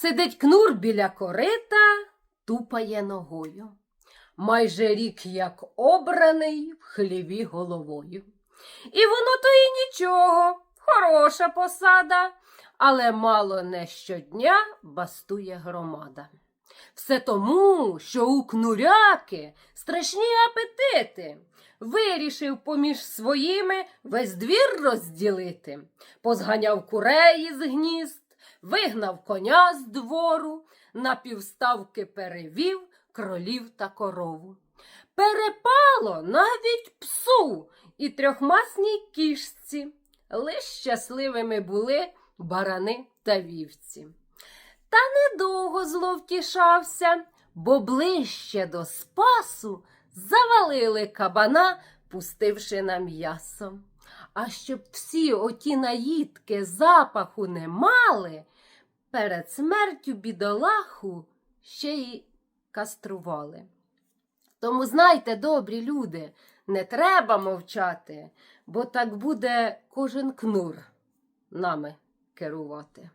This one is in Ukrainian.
Сидить кнур біля корита, тупає ногою. Майже рік як обраний в хліві головою. І воно то і нічого, хороша посада, але мало не щодня бастує громада. Все тому, що у кнуряки страшні апетити. Вирішив поміж своїми весь двір розділити, позганяв курей із гнізд, вигнав коня з двору, на півставки перевів кролів та корову. Перепало навіть псу і трьохмасній кішці. Лиш щасливими були барани та вівці. Та недовго зловтішався, бо ближче до спасу завалили кабана, пустивши на м'ясо. А щоб всі оті наїдки запаху не мали, перед смертю бідолаху ще й кастрували. Тому знайте, добрі люди, не треба мовчати, бо так буде кожен кнур нами керувати.